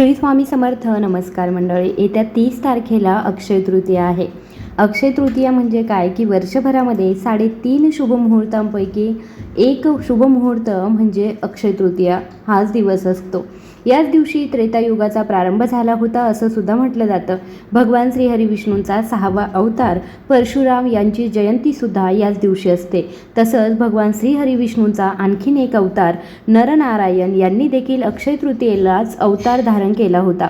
श्री स्वामी समर्थ नमस्कार मंडळी. येत्या तीस तारखेला अक्षय तृतीया आहे. अक्षय तृतीया म्हणजे काय? की वर्षभरामध्ये साडेतीन शुभमुहूर्तांपैकी एक शुभमुहूर्त म्हणजे अक्षय तृतीया. हाच दिवस असतो. याच दिवशी त्रेतायुगाचा प्रारंभ झाला होता असं सुद्धा म्हटलं जातं. भगवान श्रीहरिविष्णूंचा सहावा अवतार परशुराम यांची जयंतीसुद्धा याच दिवशी असते. तसंच भगवान श्री हरिविष्णूंचा आणखीन एक अवतार नरनारायण यांनी देखील अक्षय तृतीयेलाच अवतार धारण केला होता.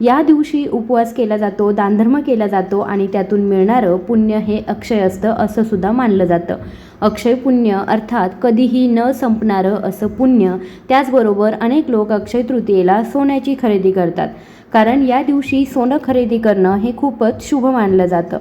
या दिवशी उपवास केला जातो दानधर्म केला जातो आणि त्यातून मिळणारं पुण्य हे अक्षय असतं असं सुद्धा मानलं जातं. अक्षय पुण्य अर्थात कधीही न संपणारं असं पुण्य. त्याचबरोबर अनेक लोक अक्षय तृतीयेला सोन्याची खरेदी करतात. कारण या दिवशी सोनं खरेदी करणं हे खूपच शुभ मानलं जातं.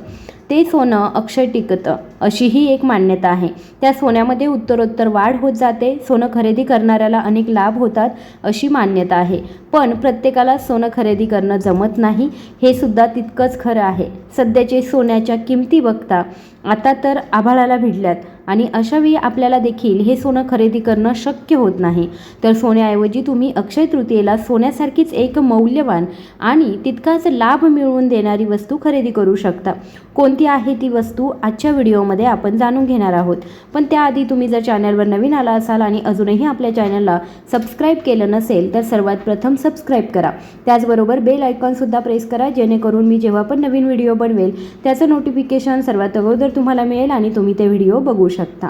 ते सोनं अक्षय टिकतं अशीही एक मान्यता आहे. त्या सोन्यामध्ये उत्तरोत्तर वाढ होत जाते सोनं खरेदी करणाऱ्याला अनेक लाभ होतात अशी मान्यता आहे. पण प्रत्येकाला सोनं खरेदी करणं जमत नाही हे सुद्धा तितकंच खरं आहे. सध्याचे सोन्याच्या किमती बघता आता तर आभाळाला भिडल्यात. आणि अशावेळी आपल्याला देखील हे सोनं खरेदी करणं शक्य होत नाही. तर सोन्याऐवजी तुम्ही अक्षय तृतीयेला सोन्यासारखीच एक मौल्यवान आणि तितकाच लाभ मिळवून देणारी वस्तू खरेदी करू शकता. कोणती आहे ती वस्तू? आजच्या व्हिडिओमध्ये आपण जाणून घेणार आहोत. पण त्याआधी तुम्ही जर चॅनलवर नवीन आला असाल आणि अजूनही आपल्या चॅनलला सबस्क्राईब केलं नसेल तर सर्वात प्रथम सबस्क्राईब करा. त्याचबरोबर बेल आयकॉनसुद्धा प्रेस करा जेणेकरून मी जेव्हा पण नवीन व्हिडिओ बनवेल त्याचं नोटिफिकेशन सर्वात अगोदर तुम्हाला मिळेल आणि तुम्ही ते व्हिडिओ बघू शकता. शकता.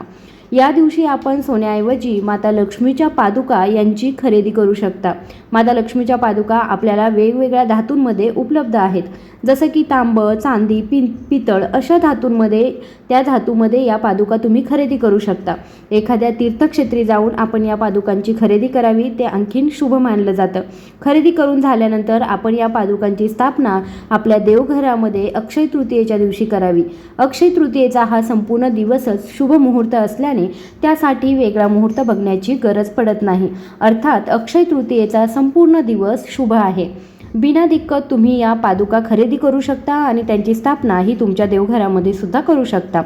या दिवशी आपण सोन्याऐवजी माता लक्ष्मीच्या पादुका यांची खरेदी करू शकता. माता लक्ष्मीच्या पादुका आपल्याला वेगवेगळ्या धातूंमध्ये उपलब्ध आहेत. जसं की तांब चांदी पि पितळ अशा धातूंमध्ये त्या धातूमध्ये या पादुका तुम्ही खरेदी करू शकता. एखाद्या तीर्थक्षेत्री जाऊन आपण या पादुकांची खरेदी करावी ते आणखीन शुभ मानलं जातं. खरेदी करून झाल्यानंतर आपण या पादुकांची स्थापना आपल्या देवघरामध्ये अक्षय तृतीयेच्या दिवशी करावी. अक्षय तृतीयेचा हा संपूर्ण दिवसच शुभ मुहूर्त असल्याने त्यासाठी वेगळा मुहूर्त बघण्याची गरज पडत नाही. अर्थात अक्षय तृतीयेचा संपूर्ण दिवस शुभ आहे. बिना दिक्कत तुम्ही या पादुका खरेदी करू शकता आणि त्यांची स्थापना ही तुमच्या देवघरामध्ये सुद्धा करू शकता.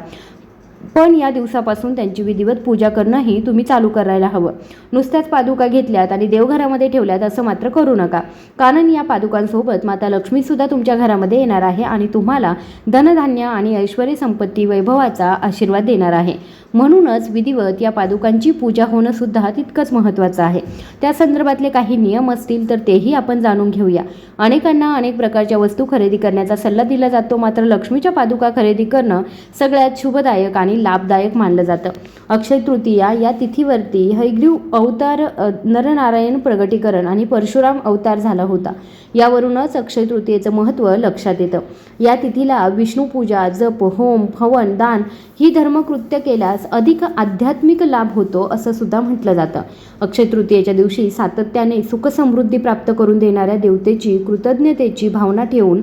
पण या दिवसापासून त्यांची विधिवत पूजा करणंही तुम्ही चालू करायला हवं. नुसत्याच पादुका घेतल्यात आणि देवघरामध्ये ठेवल्यात असं मात्र करू नका. कारण या पादुकांसोबत माता लक्ष्मीसुद्धा तुमच्या घरामध्ये येणार आहे आणि तुम्हाला धनधान्य आणि ऐश्वर संपत्ती वैभवाचा आशीर्वाद देणार आहे. म्हणूनच विधिवत या पादुकांची पूजा होणं सुद्धा तितकंच महत्त्वाचं आहे. त्या संदर्भातले काही नियम असतील तर तेही आपण जाणून घेऊया. अनेकांना अनेक प्रकारच्या वस्तू खरेदी करण्याचा सल्ला दिला जातो मात्र लक्ष्मीच्या पादुका खरेदी करणं सगळ्यात शुभदायक आणि लाभदायक मानलं जातं. अक्षय तृतीया या तिथीवरती हैग्रीव अवतार नरनारायण प्रगटीकरण आणि परशुराम अवतार झाला होता. यावरूनच अक्षय तृतीयेचं महत्त्व लक्षात येतं. या तिथीला विष्णूपूजा जप होम हवन दान ही धर्मकृत्य केल्यास अधिक आध्यात्मिक लाभ होतो असं सुद्धा म्हटलं जातं. अक्षय तृतीयेच्या दिवशी सातत्याने सुखसमृद्धी प्राप्त करून देणाऱ्या देवतेची कृतज्ञतेची भावना ठेवून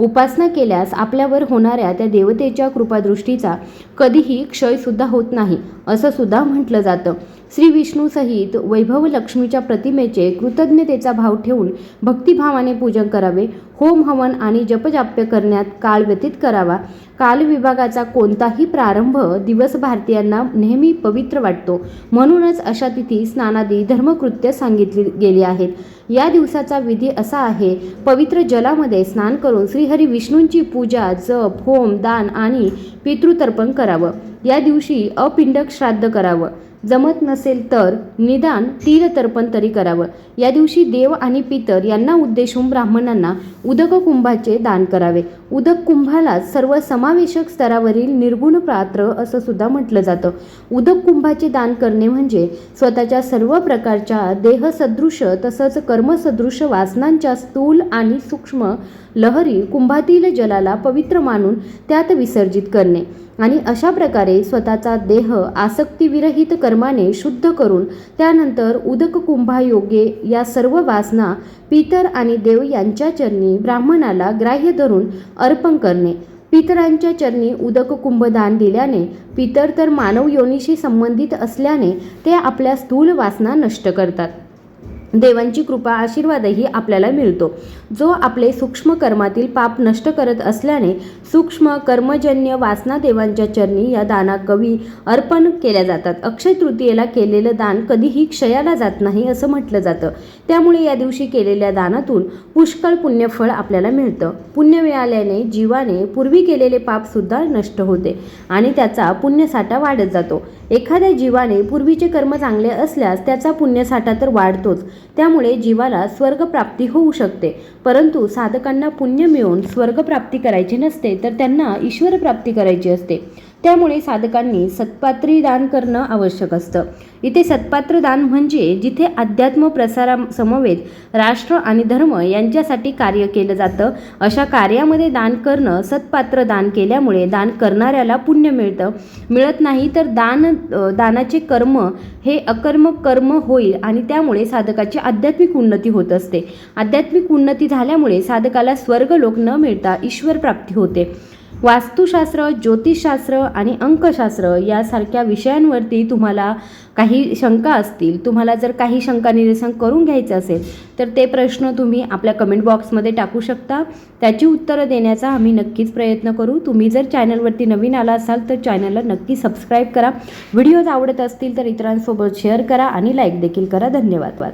उपासना केल्यास आपल्यावर होणाऱ्या त्या देवतेच्या कृपादृष्टीचा कधीही क्षयसुद्धा होत नाही असं सुद्धा म्हटलं जातं. श्री विष्णूसहित वैभव लक्ष्मीच्या प्रतिमेचे कृतज्ञतेचा भाव ठेवून भक्तिभावाने पूजन करावे होम हवन आणि जपजाप्य करण्यात काळ व्यतीत करावा. कालविभागाचा कोणताही प्रारंभ दिवस भारतीयांना नेहमी पवित्र वाटतो. म्हणूनच अशा तिथी स्नानादी धर्मकृत्य सांगितली गेली आहेत. या दिवसाचा विधी असा आहे पवित्र जलामध्ये स्नान करून श्रीहरी विष्णूंची पूजा जप होम दान आणि पितृतर्पण करावं. या दिवशी अपिंडक श्राद्ध करावं. जमत नसेल तर निदान तीर तर्पण तरी करावं. या दिवशी देव आणि पितर यांना उद्देशून ब्राह्मणांना उदक कुंभाचे दान करावे. उदक कुंभालाच सर्व समावेशक स्तरावरील निर्गुण पात्र असं सुद्धा म्हटलं जातं. उदक कुंभाचे दान करणे म्हणजे स्वतःच्या सर्व प्रकारच्या देहसदृश तसंच कर्मसदृश वासनांच्या स्थूल आणि सूक्ष्म लहरी कुंभातील जलाला पवित्र मानून त्यात विसर्जित करणे. आणि अशा प्रकारे स्वतःचा देह आसक्तीविरहित कर कर्माने शुद्ध करून त्यानंतर उदक कुंभायोगे या सर्व वासना पितर आणि देव यांच्या चरणी ब्राह्मणाला ग्राह्य धरून अर्पण करणे. पितरांच्या चरणी उदक कुंभदान दिल्याने पितर तर मानव योनीशी संबंधित असल्याने ते आपल्या स्थूल वासना नष्ट करतात. देवांची कृपा आशीर्वादही आपल्याला मिळतो. जो आपले सूक्ष्म कर्मातील पाप नष्ट करत असल्याने सूक्ष्म कर्मजन्य वासना देवांच्या चरणी या दाना कवी अर्पण केल्या जातात. अक्षय तृतीयेला केलेलं दान कधीही क्षयाला जात नाही असं म्हटलं जातं. त्यामुळे या दिवशी केलेल्या दानातून पुष्कळ पुण्यफळ आपल्याला मिळतं. पुण्य मिळाल्याने जीवाने पूर्वी केलेले पापसुद्धा नष्ट होते आणि त्याचा पुण्यसाठा वाढत जातो. एखाद्या जीवाने पूर्वीचे कर्म चांगले असल्यास त्याचा पुण्यसाठा तर वाढतोच. त्यामुळे जीवाला स्वर्गप्राप्ती होऊ शकते. परंतु साधकांना पुण्य मिळवून स्वर्गप्राप्ती करायची नसते तर त्यांना ईश्वर प्राप्ती करायची असते. त्यामुळे साधकांनी सत्पात्री दान करणं आवश्यक असतं. इथे सत्पात्र दान म्हणजे जिथे अध्यात्म प्रसारासमवेत राष्ट्र आणि धर्म यांच्यासाठी कार्य केलं जातं अशा कार्यामध्ये दान करणं सत्पात्र दान केल्यामुळे दान करणाऱ्याला पुण्य मिळतं. मिळत नाही तर दान दानाचे कर्म हे अकर्म कर्म होईल आणि त्यामुळे साधकाची आध्यात्मिक उन्नती होत असते. आध्यात्मिक उन्नती झाल्यामुळे साधकाला स्वर्गलोक न मिळता ईश्वर प्राप्ती होते. वास्तुशास्त्र ज्योतिषशास्त्र आणि अंकशास्त्र यासारख्या विषयांवरती तुम्हाला काही शंका असतील तुम्हाला जर काही शंका निरसन करून घ्यायचं असेल तर ते प्रश्न तुम्ही आपल्या कमेंट बॉक्समध्ये टाकू शकता. त्याची उत्तरं देण्याचा आम्ही नक्कीच प्रयत्न करू. तुम्ही जर चॅनलवरती नवीन आला असाल तर चॅनलला नक्की सबस्क्राईब करा. व्हिडिओज आवडत असतील तर इतरांसोबत शेअर करा आणि लाईक देखील करा. धन्यवाद.